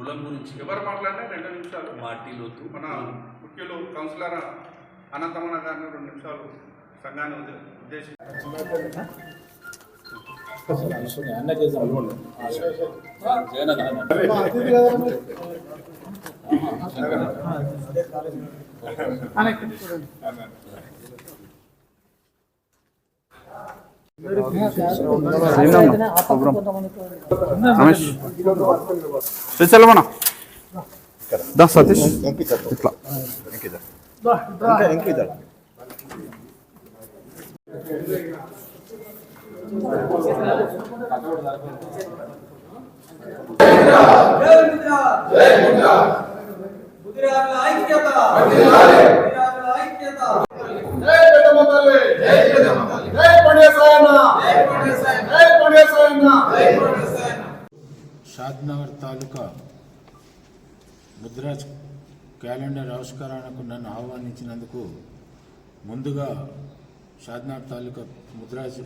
కులం గురించి ఎవరు మాట్లాడినా రెండు నిమిషాలు. పార్టీలోతు మన ముఖ్యులు కౌన్సిలర్ అనంతమణ గారిని రెండు నిమిషాలు సంఘాన్ని ఉద్దే- رمش سلسلة منا ده ساتش اطلع كده انت كده جاي షాద్నగర్ తాలూకా ముద్రాజ్ క్యాలెండర్ ఆవిష్కరణకు నన్ను ఆహ్వానించినందుకు ముందుగా షాద్నగర్ తాలూకా ముద్రాజ్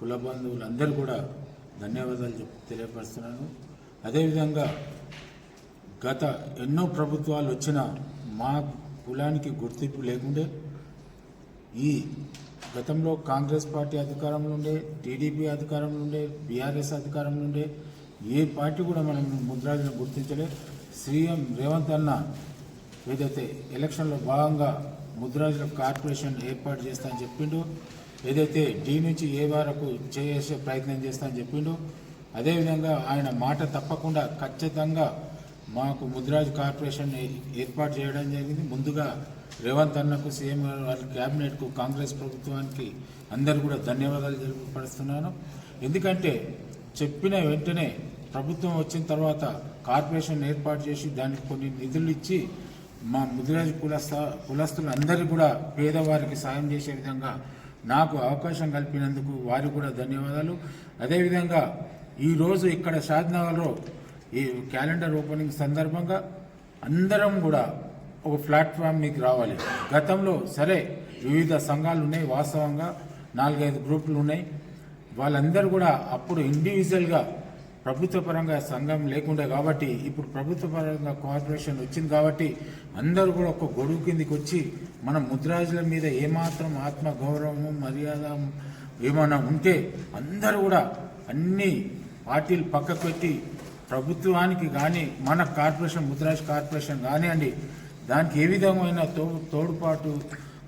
కుల బంధువులందరూ కూడా ధన్యవాదాలు చెప్ తెలియపరుస్తున్నాను. అదేవిధంగా గత ఎన్నో ప్రభుత్వాలు వచ్చిన మా కులానికి గుర్తింపు లేకుండే ఈ గతంలో కాంగ్రెస్ పార్టీ అధికారంలో ఉండే టీడీపీ అధికారంలో ఉండే బీఆర్ఎస్ అధికారంలో ఉండే ఏ పార్టీ కూడా మనం ముద్రాజును గుర్తించలే. సీఎం రేవంత్ అన్న ఏదైతే ఎలక్షన్లో భాగంగా ముద్రాజుల కార్పొరేషన్ ఏర్పాటు చేస్తా అని చెప్పిండు ఏదైతే డి నుంచి ఏ వరకు చేసే ప్రయత్నం చేస్తా అని చెప్పిండు అదేవిధంగా ఆయన మాట తప్పకుండా ఖచ్చితంగా మాకు ముద్రాజ్ కార్పొరేషన్ ఏర్పాటు చేయడం జరిగింది. ముందుగా రేవంత్ అన్నకు సీఎం గారు వాళ్ళ క్యాబినెట్కు కాంగ్రెస్ ప్రభుత్వానికి అందరు కూడా ధన్యవాదాలు తెలియపరుస్తున్నాను ఎందుకంటే చెప్పిన వెంటనే ప్రభుత్వం వచ్చిన తర్వాత కార్పొరేషన్ ఏర్పాటు చేసి దానికి కొన్ని నిధులు ఇచ్చి మా ముదిరాజు కులస్థ కులస్తులందరూ కూడా పేదవారికి సాయం చేసే విధంగా నాకు అవకాశం కల్పినందుకు వారికి కూడా ధన్యవాదాలు. అదేవిధంగా ఈరోజు ఇక్కడ షాద్నగర్లో ఈ క్యాలెండర్ ఓపెనింగ్ సందర్భంగా అందరం కూడా ఒక ప్లాట్ఫామ్ మీకు రావాలి. గతంలో సరే వివిధ సంఘాలు ఉన్నాయి వాస్తవంగా నాలుగైదు గ్రూపులు ఉన్నాయి. వాళ్ళందరూ కూడా అప్పుడు ఇండివిజువల్గా ప్రభుత్వ పరంగా సంఘం లేకుండా కాబట్టి ఇప్పుడు ప్రభుత్వ పరంగా కార్పొరేషన్ వచ్చింది కాబట్టి అందరూ కూడా ఒక గొడుగు కిందికి వచ్చి మన ముద్రాజుల మీద ఏమాత్రం ఆత్మ గౌరవము మర్యాద ఏమైనా ఉంటే అందరూ కూడా అన్ని పార్టీలు పక్కకు పెట్టి ప్రభుత్వానికి కానీ మన కార్పొరేషన్ ముద్రాజ్ కార్పొరేషన్ కానివ్వండి దానికి ఏ విధమైన తో తోడ్పాటు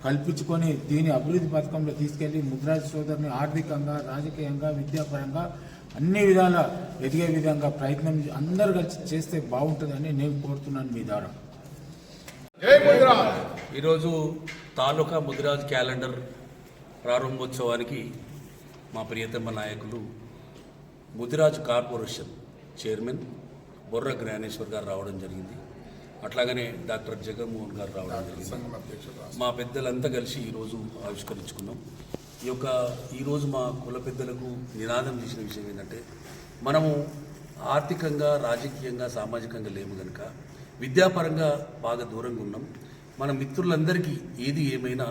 కల్పించుకొని దీని అభివృద్ధి పథకంలో తీసుకెళ్ళి ముద్రాజ్ సోదరుని ఆర్థికంగా రాజకీయంగా విద్యాపరంగా అన్ని విధాల ఎదిగే విధంగా ప్రయత్నం అందరూ కలిసి చేస్తే బాగుంటుందని నేను కోరుతున్నాను మీ ద్వారా. ఈరోజు తాలూకా ముదిరాజ్ క్యాలెండర్ ప్రారంభోత్సవానికి మా ప్రియతమ నాయకులు ముదిరాజ్ కార్పొరేషన్ చైర్మన్ బొర్ర జ్ఞానేశ్వర్ గారు రావడం జరిగింది. అట్లాగనే డాక్టర్ జగన్మోహన్ గారు రావడం జరిగింది. మా పెద్దలంతా కలిసి ఈరోజు ఆవిష్కరించుకున్నాం. ఈ యొక్క ఈరోజు మా కుల పెద్దలకు నినాదం చేసిన విషయం ఏంటంటే మనము ఆర్థికంగా రాజకీయంగా సామాజికంగా లేము కనుక విద్యాపరంగా బాగా దూరంగా ఉన్నాం. మన మిత్రులందరికీ ఏది ఏమైనా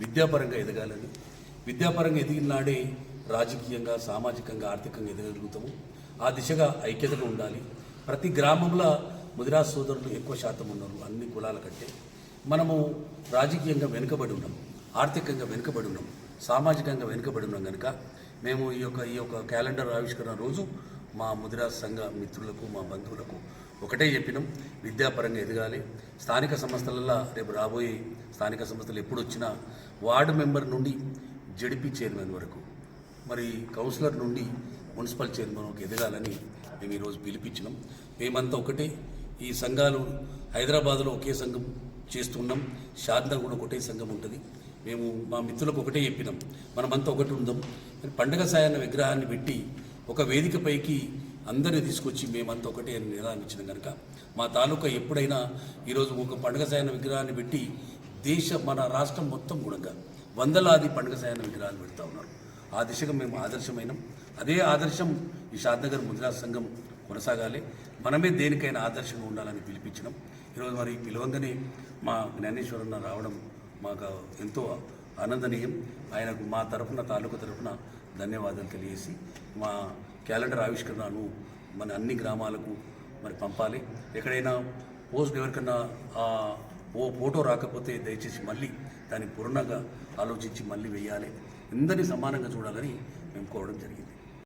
విద్యాపరంగా ఎదగాలని విద్యాపరంగా ఎదిగిన నాడే రాజకీయంగా సామాజికంగా ఆర్థికంగా ఎదగలుగుతాము ఆ దిశగా ఐక్యతగా ఉండాలి. ప్రతి గ్రామంలో ముదిరాజ్ సోదరులు ఎక్కువ శాతం ఉన్నారు అన్ని కులాల కంటే. మనము రాజకీయంగా వెనుకబడి ఉన్నాం ఆర్థికంగా వెనుకబడి ఉన్నాం. సామాజికంగా వెనుకబడి ఉన్నాం కనుక మేము ఈ యొక్క ఈ యొక్క క్యాలెండర్ ఆవిష్కరణ రోజు మా ముదిరాజ్ సంఘ మిత్రులకు మా బంధువులకు ఒకటే చెప్పినాం. విద్యాపరంగా ఎదగాలి. స్థానిక సంస్థలలో రేపు రాబోయే స్థానిక సంస్థలు ఎప్పుడు వచ్చినా వార్డు మెంబర్ నుండి జడిపి చైర్మన్ వరకు మరి కౌన్సిలర్ నుండి మున్సిపల్ చైర్మన్ వరకు ఎదగాలని మేము ఈరోజు పిలిపించినాం. మేమంతా ఒకటే ఈ సంఘాలు హైదరాబాద్లో ఒకే సంఘం చేస్తున్నాం. షాద్నగర్ కూడా ఒకటే సంఘం ఉంటుంది. మేము మా మిత్రులకు ఒకటే చెప్పినాం. మనమంతా ఒకటి ఉందాం. పండగ సాయన్న విగ్రహాన్ని పెట్టి ఒక వేదికపైకి అందరిని తీసుకొచ్చి మేమంతా ఒకటే అని నిర్ణయించిన కనుక మా తాలూకా ఎప్పుడైనా ఈరోజు ఒక పండగ సాయన విగ్రహాన్ని పెట్టి దేశ మన రాష్ట్రం మొత్తం కూడా వందలాది పండుగ సాయన విగ్రహాలు పెడతా ఉన్నారు. ఆ దిశగా మేము ఆదర్శమైనాం. అదే ఆదర్శం ఈ షాద్నగర్ ముద్రా సంఘం కొనసాగాలి. మనమే దేనికైనా ఆదర్శంగా ఉండాలని పిలిపించినాం. ఈరోజు మరి పిలవంగానే మా జ్ఞానేశ్వరన్న రావడం మాకు ఎంతో ఆనందనీయం. ఆయనకు మా తరఫున తాలూకా తరఫున ధన్యవాదాలు తెలియజేసి మా క్యాలెండర్ ఆవిష్కరణను మన అన్ని గ్రామాలకు మరి పంపాలి. ఎక్కడైనా పోస్ట్ ఎవరికన్నా ఆ, ఓ ఫోటో రాకపోతే దయచేసి మళ్ళీ దాన్ని పూర్ణంగా ఆలోచించి మళ్ళీ వేయాలి. అందరినీ సమానంగా చూడాలని మేము కోరడం జరిగింది.